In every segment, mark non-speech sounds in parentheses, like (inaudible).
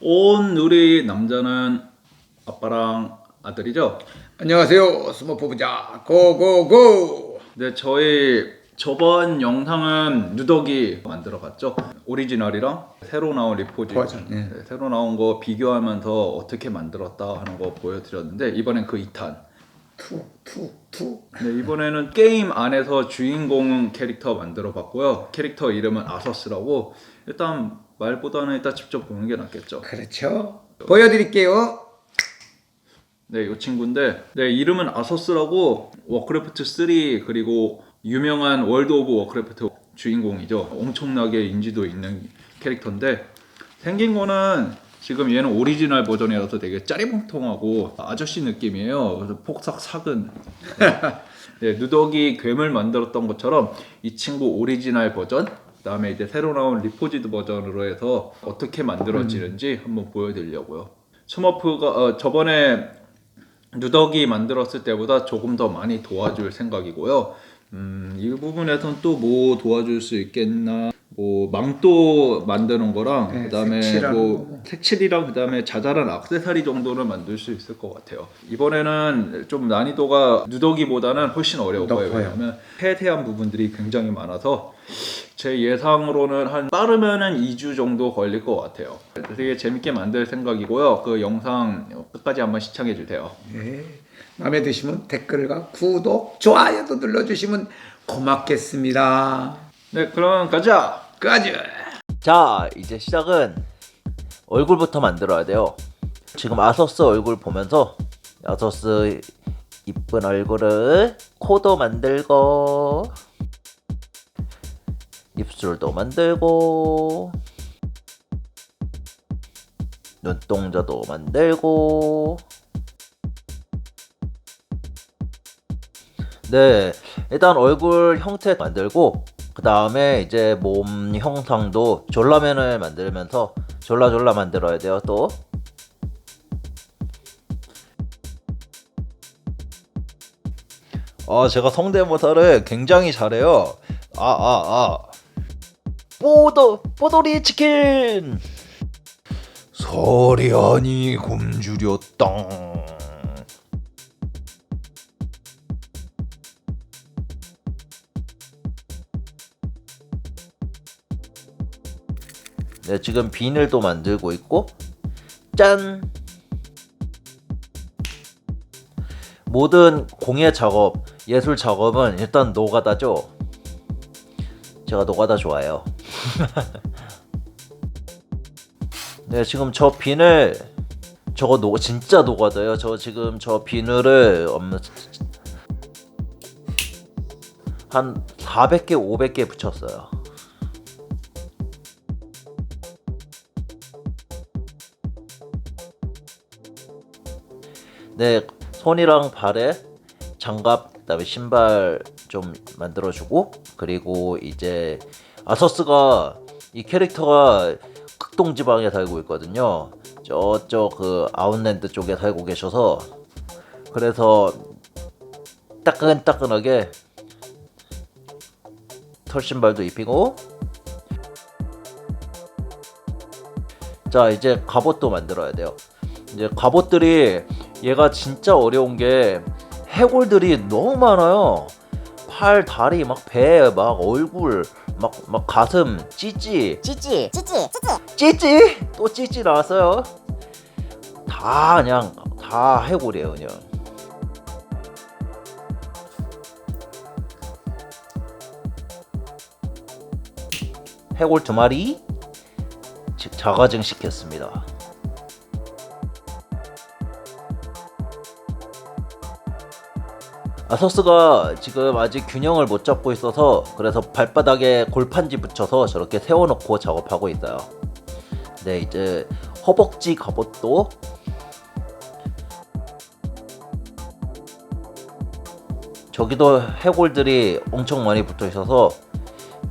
오늘의 남자는 아빠랑 아들이죠. 안녕하세요 스머프 부자 고고고 네, 저희 저번 영상은 누더기 만들어 봤죠. 오리지널이랑 새로 나온 리포지 버전, 예. 네, 새로 나온 거 비교하면서 어떻게 만들었다 하는 거 보여드렸는데 이번엔 그 2탄. 투 투 투 네, 이번에는 게임 안에서 주인공 캐릭터 만들어 봤고요. 캐릭터 이름은 아서스라고 일단 말보다는 일단 직접 보는 게 낫겠죠. 그렇죠 보여드릴게요 네, 이 친구인데 네, 이름은 아서스라고 워크래프트 3 그리고 유명한 월드 오브 워크래프트 주인공이죠. 엄청나게 인지도 있는 캐릭터인데 생긴 거는 지금 얘는 오리지널 버전이라서 되게 짜리몽통하고 아저씨 느낌이에요. 그래서 폭삭 사근. (laughs) 네, 누더기 괴물 만들었던 것처럼 이 친구 오리지널 버전 그다음에 이제 새로 나온 리포지드 버전으로 해서 어떻게 만들어지는지 한번 보여드리려고요. 스머프가 어, 저번에 누더기 만들었을 때보다 조금 더 많이 도와줄 생각이고요. 음, 이 부분에선 또 뭐 도와줄 수 있겠나? 뭐 망토 만드는 거랑 네, 그다음에 뭐. 색칠이랑 그다음에 자잘한 액세서리 정도는 만들 수 있을 것 같아요. 이번에는 좀 난이도가 누더기보다는 훨씬 어려워 보여요. 높아요. 왜냐면 세세한 부분들이 굉장히 많아서 제 예상으로는 한 빠르면은 2주 정도 걸릴 것 같아요. 되게 재밌게 만들 생각이고요. 그 영상 끝까지 한번 시청해 주세요. 네. 마음에 드시면 댓글과 구독 좋아요도 눌러주시면 고맙겠습니다 네, 그럼 가자. 까지 자, 이제 시작은 얼굴부터 만들어야 돼요. 지금 아서스 얼굴 보면서 아서스 이쁜 얼굴을 코도 만들고 입술도 만들고 눈동자도 만들고 네, 일단 얼굴 형태 만들고 그 다음에 이제 몸 형상도 졸라맨을 만들면서 졸라졸라 만들어야 돼요 또. 아 제가 성대모사를 굉장히 잘해요. 아 아 아. 뽀도 뽀돌이 치킨. 소리하니 굶주렸당. 네, 지금 비늘 도 만들고 있고 짠 모든 공예 작업 예술 작업은 일단 노가다죠 제가 노가다 좋아해요 네 지금 저 비늘 저거 노 진짜 노가다요. 저 지금 저 비늘을 음, 한 400개 500개 붙였어요. 네, 손이랑 발에 장갑, 그다음에 신발 좀 만들어주고 그리고 이제 아서스가 이 캐릭터가 극동 지방에 살고 있거든요. 저쪽 그 아웃랜드 쪽에 살고 계셔서 그래서 따끈따끈하게 털신발도 입히고 자 이제 갑옷도 만들어야 돼요. 이제 갑옷들이 얘가 진짜 어려운 게 해골들이 너무 많아요. 팔, 다리, 막 배, 막 얼굴, 막, 막 가슴, 찌찌, 찌찌 찌찌 찌찌 찌찌, 또 찌찌 나왔어요. 다 그냥 다 해골이에요, 그냥. 해골 두 마리 지- 자가증 시켰습니다. 아서스가 지금 아직 균형을 못 잡고 있어서 그래서 발바닥에 골판지 붙여서 저렇게 세워놓고 작업하고 있어요. 네 이제 허벅지 갑옷도 저기도 해골들이 엄청 많이 붙어 있어서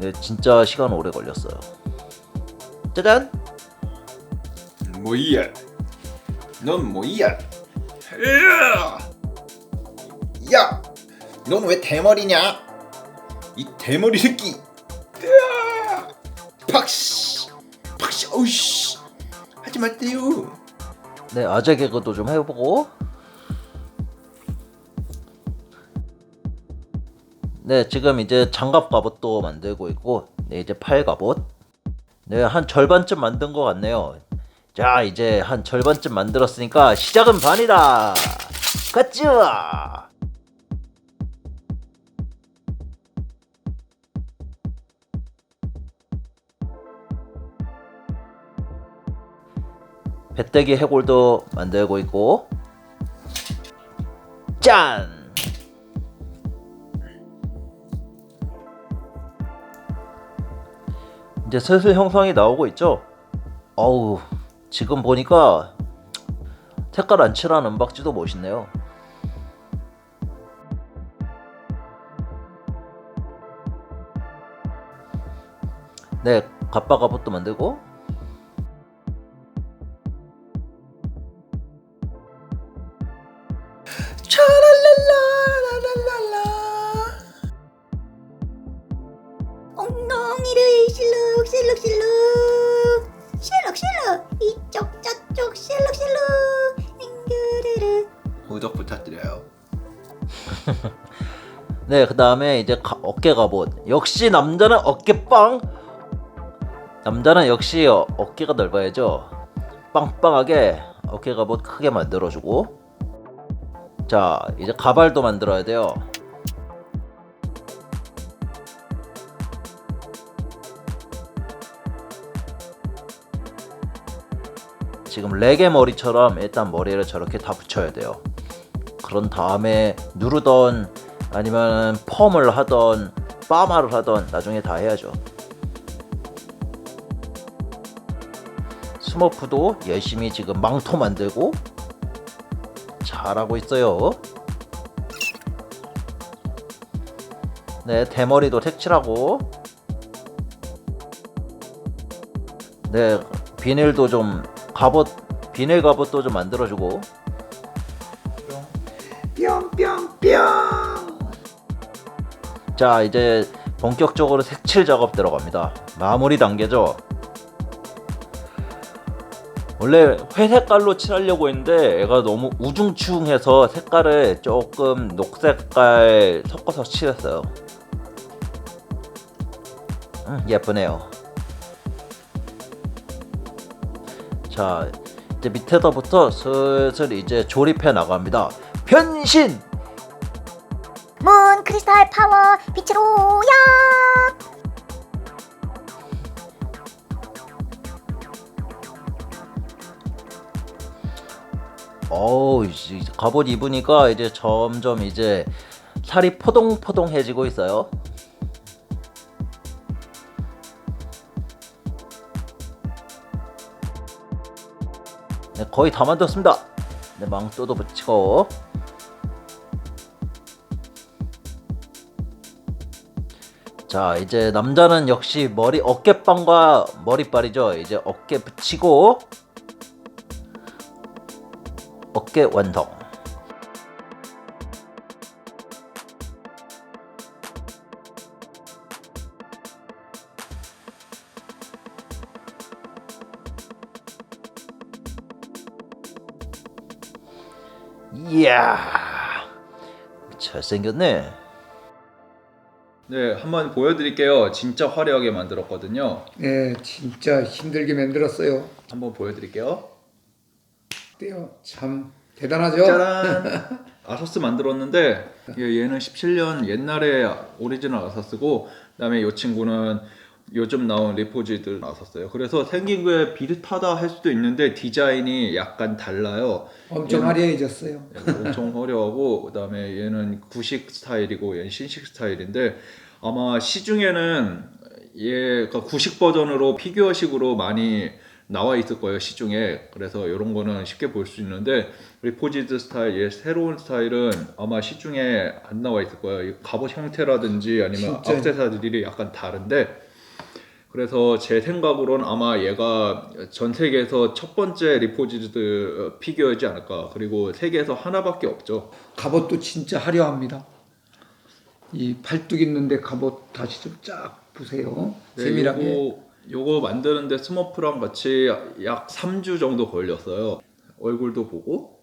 네 진짜 시간 오래 걸렸어요. 짜잔! 뭐야? 넌 뭐야? 야, 넌 왜 대머리냐? 이 대머리 새끼! 으아! 팍시, 팍시, 어우씨, 하지 말대요. 네, 아재 개그도 좀 해보고. 네, 지금 이제 장갑 갑옷도 만들고 있고, 네, 이제 팔 갑옷. 네, 한 절반쯤 만든 것 같네요. 자, 이제 한 절반쯤 만들었으니까 시작은 반이다. 가자. 배때기 해골도 만들고 있고 짠! 이제 슬슬 형상이 나오고 있죠? 어우 지금 보니까 색깔 안 칠한 은박지도 멋있네요 네 갑바 갑옷도 만들고 실룩실룩실룩 실룩실룩 이쪽 저쪽 실룩실룩 앵그르르 구독 부탁드려요. (laughs) 네, 그 다음에 이제 가- 어깨 갑옷. 역시 남자는 어깨 빵. 남자는 역시 어, 어깨가 넓어야죠. 빵빵하게 어깨 갑옷 크게 만들어주고. 자, 이제 가발도 만들어야 돼요. 지금 레게 머리처럼 일단 머리를 저렇게 다 붙여야 돼요. 그런 다음에 누르던 아니면 펌을 하던 파마를 하던 나중에 다 해야죠. 스머프도 열심히 지금 망토 만들고 잘하고 있어요. 네, 대머리도 색칠하고 네, 비닐도 좀 갑옷 비닐 갑옷도 좀 만들어주고. 뿅뿅뿅. 자 이제 본격적으로 색칠 작업 들어갑니다. 마무리 단계죠? 원래 회색깔로 칠하려고 했는데 얘가 너무 우중충해서 색깔을 조금 녹색깔 섞어서 칠했어요. 음, 예쁘네요 자 이제 밑에서부터 슬슬 이제 조립해 나갑니다. 변신! 문 크리스탈 파워 빛으로 야! 어우 이제 갑옷 입으니까 이제 점점 이제 살이 포동포동해지고 있어요. 거의 다 만들었습니다. 네, 망토도 붙이고. 자, 이제 남자는 역시 머리 어깨빵과 머리빨이죠. 이제 어깨 붙이고 어깨 완성. 이야, 잘생겼네. 네, 한번 보여드릴게요. 진짜 화려하게 만들었거든요. 네, 진짜 힘들게 만들었어요. 한번 보여드릴게요. 어때요? 참 대단하죠? 짜란! (laughs) 아서스 만들었는데 얘- 얘는 17년 옛날에 오리지널 아서스고 그다음에 이 친구는 요즘 나온 리포지들 아서스예요. 그래서 생긴 게 비슷하다 할 수도 있는데 디자인이 약간 달라요. 엄청 얘는- 화려해졌어요. 엄청 화려하고 그다음에 얘는 구식 스타일이고 얘는 신식 스타일인데 아마 시중에는 얘가 구식 버전으로 피규어식으로 많이 나와 있을 거예요 시중에 그래서 이런 거는 쉽게 볼 수 있는데 리포지드 스타일 얘 새로운 스타일은 아마 시중에 안 나와 있을 거예요 이 갑옷 형태라든지 아니면. 액세서리들이 약간 다른데 그래서 제 생각으로는 아마 얘가 전 세계에서 첫 번째 리포지드 피규어이지 않을까. 그리고 세계에서 하나밖에 없죠. 갑옷도 진짜 화려합니다. 이 팔뚝 있는데 갑옷 다시 좀 쫙 보세요. 네, 세밀하게. 요거, 요거 만드는데 스머프랑 같이 약 3주 정도 걸렸어요. 얼굴도 보고.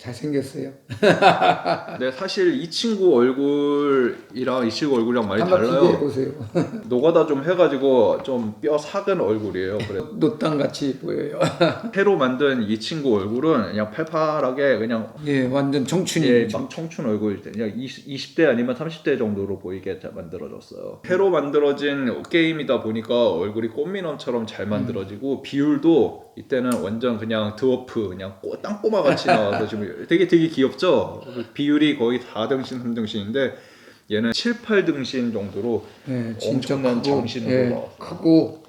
잘생겼어요. 근데 (laughs) 사실 이 친구 얼굴이랑 이 친구 얼굴이랑 많이 한번 달라요. 보세요. (laughs) 노가다 좀 해가지고 좀뼈 작은 얼굴이에요. 그래서 노땅 같이 보여요. (laughs) 새로 만든 이 친구 얼굴은 그냥 팔팔하게 그냥 예, 완전 예, 청춘이죠. 막 청춘 얼굴 그냥 20, 20 대 아니면 30대 정도로 보이게 자- 만들어졌어요. 새로 만들어진 게임이다 보니까 얼굴이 꽃미남처럼 잘 만들어지고 비율도 이때는 완전 그냥 드워프 그냥 꼬, 땅꼬마 같이 나와서 지금 되게 되게 귀엽죠. 비율이 거의 4등신 3등신인데 얘는 7, 8등신 정도로 예, 진짜 엄청난 크고, 장신으로 예, 나왔어요. 크고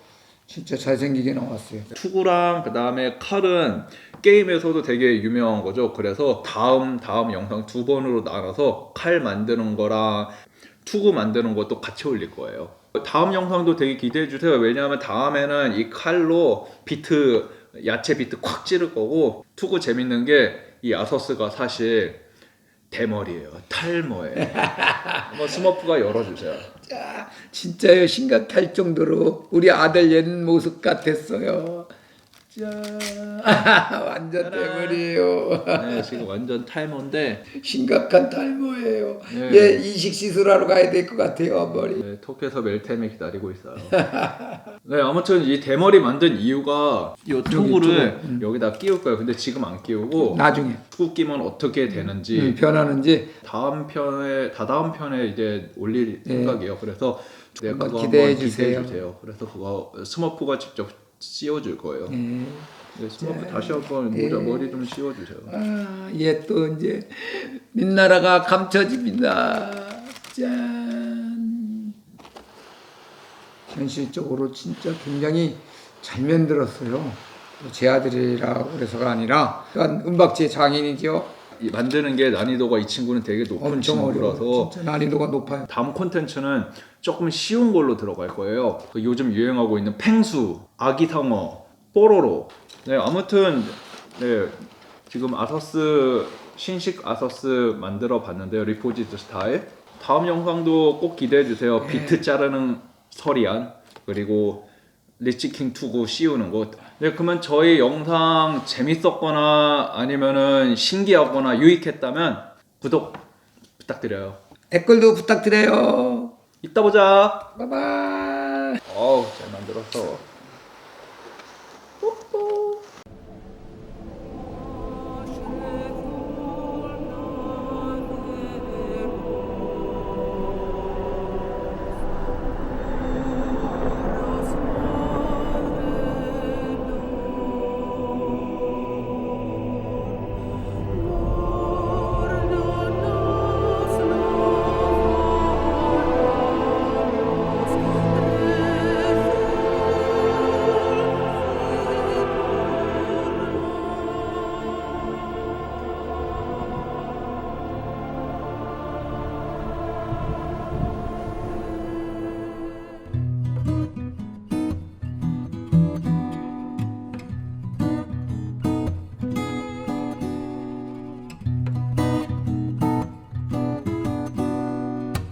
진짜 잘생기게 나왔어요. 투구랑 그 다음에 칼은 게임에서도 되게 유명한 거죠. 그래서 다음 다음 영상 두 번으로 나눠서 칼 만드는 거랑 투구 만드는 것도 같이 올릴 거예요. 다음 영상도 되게 기대해 주세요. 왜냐하면 다음에는 이 칼로 비트 야채 비트 콱 찌를 거고 투구 재밌는 게 이 아서스가 사실 대머리예요. 탈모예요. (laughs) 한번 스머프가 열어주세요. 진짜요 심각할 정도로 우리 아들 옛 모습 같았어요. 자, (laughs) 완전 대머리예요. 네, 지금 완전 탈모인데 심각한 탈모예요. 네. 예, 이식 시술하러 가야 될 것 같아요 머리. 네, 톡에서 멜템이 기다리고 있어요. (laughs) 네, 아무튼 이 대머리 만든 이유가 이 투구를 여기다 끼울 거예요. 근데 지금 안 끼우고 나중에 투구 끼면 어떻게 되는지 음, 변하는지 다음 편에 다다음 편에 이제 올릴 생각이에요. 그래서 네, 그거 기대해 주세요. 기대해 주세요. 그래서 그거 스머프가 직접 씌워줄 거예요. 예. 네, 스머프 다시 한번 모자 머리 좀 씌워주세요. 아, 얘또 이제 민나라가 감춰집니다. 짠. 현실적으로 진짜 굉장히 잘 만들었어요. 또제 아들이라 그래서가 아니라 그러니까 음박제 장인이죠. 이 만드는 게 난이도가 이 친구는 되게 높은. 친구라서 난이도가 높아요. 다음 콘텐츠는 조금 쉬운 걸로 들어갈 거예요. 그 요즘 유행하고 있는 팽수, 아기상어, 뽀로로. 네, 아무튼 네, 지금 아서스 신식 아서스 만들어 봤는데요. 리포지드 스타일. 다음 영상도 꼭 기대해 주세요. 비트 자르는 서리안 그리고 리치킹 투구 씌우는 거. 네, 그러면 저희 영상 재밌었거나 아니면은 신기하거나 유익했다면 구독 부탁드려요. 댓글도 부탁드려요. 이따 보자. 바이바이. 어우 잘 만들었어.